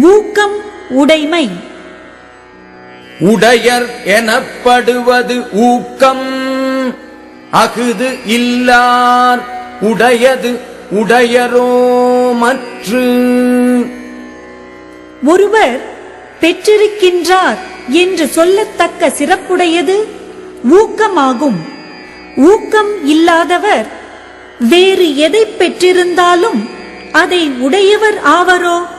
ஊக்கம் உடைமை. உடையர் எனப்படுவது ஊக்கம். அகுது இல்லார் உடையது உடையரோ மற்று. ஒருவர் பெற்றிருக்கின்றார் என்று சொல்லத்தக்க சிறப்புடையது ஊக்கமாகும். ஊக்கம் இல்லாதவர் வேறு எதை பெற்றிருந்தாலும் அதை உடையவர் ஆவரோ?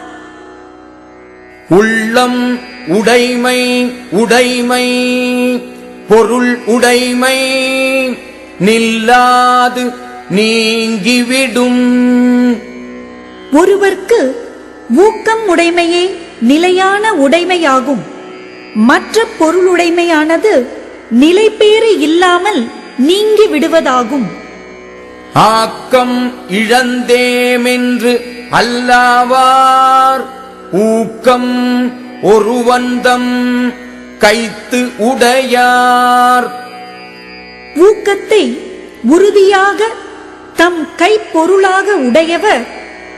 உள்ளம் உடைமை உடைமை பொருள் உடைமை நில்லாது நீங்கிவிடும். ஒருவர்க்கு ஊக்கம் உடைமையே நிலையான உடைமையாகும். மற்ற பொருளுடைமையானது நிலைபேறு இல்லாமல் நீங்கி விடுவதாகும். ஆக்கம் இழந்தேமென்று அல்லாவார். ஊக்கம் ஒருவந்தம் கைத்து உடையார். ஊக்கத்தை உறுதியாக தம் கைப்பொருளாக உடையவர்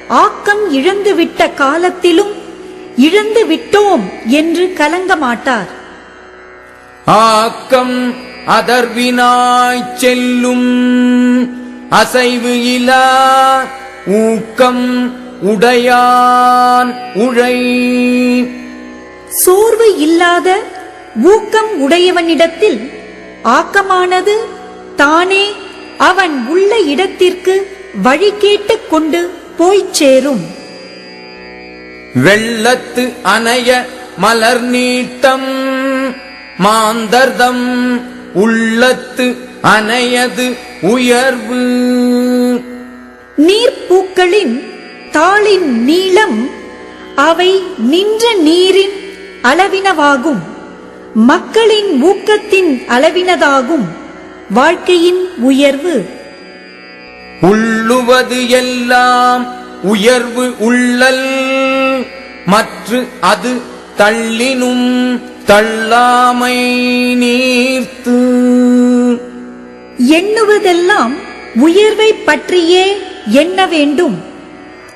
ஆக்கம் இழந்துவிட்ட காலத்திலும் இழந்து விட்டோம் என்று கலங்க மாட்டார். ஆக்கம் அதர்வினாய்ச் செல்லும் அசைவு இலா ஊக்கம் உடையான் உழை. சோர்வு இல்லாத ஊக்கம் உடையவனிடத்தில் ஆக்கமானது தானே அவன் உள்ள இடத்திற்கு வழி கேட்டுக் கொண்டு போய்ச் சேரும். வெள்ளத்து அணைய மலர் நீட்டம் மாந்தர்தம் உள்ளத்து அணையது உயர்வு. நீர்ப்பூக்களின் தாளின் நீளம் அவை நின்ற நீரின் அளவினவாகும். மக்களின் ஊக்கத்தின் அளவினதாகும். வாழ்க்கையின் உயர்வு. உள்ளுவது எல்லாம் உயர்வு உள்ளல். மற்று அது தள்ளினும் தள்ளாமை நீர்த்து. எண்ணுவதெல்லாம் உயர்வை பற்றியே எண்ண வேண்டும்.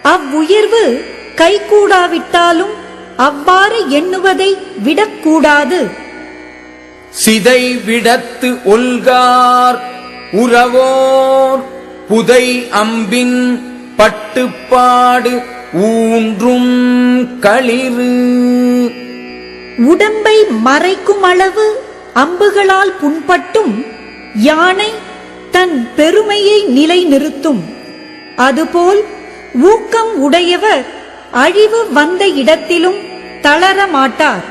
அவ்வுயர்வு கைகூடாவிட்டாலும் அவ்வாறு எண்ணுவதை விடக்கூடாது. சிதை விடத்து ஒல்கார் உறவோர் புதை அம்பின் பட்டுப்பாடு ஊன்றும் களிறு. உடம்பை மறைக்கும் அளவு அம்புகளால் புண்பட்டும் யானை தன் பெருமையை நிலைநிறுத்தும். அதுபோல் ஊக்கம் உடையவர் அழிவு வந்த இடத்திலும் தளர மாட்டார்.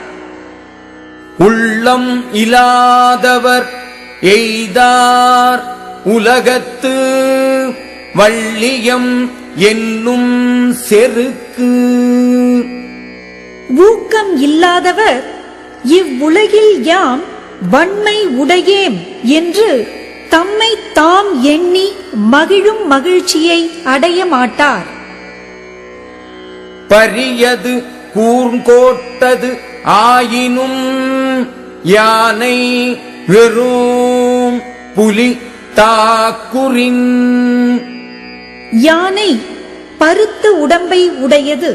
உள்ளம் இலாதவர் எய்தார் உலகத்து வள்ளியம் என்னும் செருக்கு. ஊக்கம் இல்லாதவர் இவ்வுலகில் யாம் வன்மை உடையேம் என்று தம்மை தாம் எண்ணி மகிழும் மகிழ்ச்சியை அடைய மாட்டார். பரியது கூர்ங்கோட்டது ஆயினும் யானை வெறும் புலி தாக்குரின் யானை பருத்த உடம்பை உடையது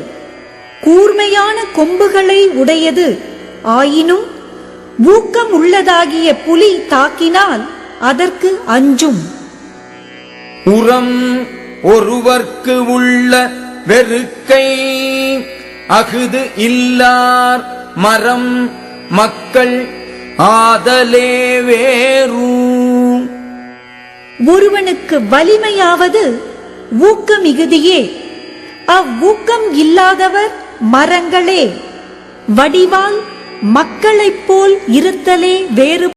கூர்மையான கொம்புகளை உடையது ஆயினும் ஊக்கம் உள்ளதாகிய புலி தாக்கினால் அதற்கு அஞ்சும். உரம் ஒருவர்க்கு உள்ள வெறுக்கை அகுது இல்லார் மரம் மக்கள் ஆதலே வேறும் ஒருவனுக்கு வலிமையாவது ஊக்கம் மிகுதியே அவ்வூக்கம் இல்லாதவர் மரங்களே. வடிவால் மக்களைப் போல் இருத்தலே வேறு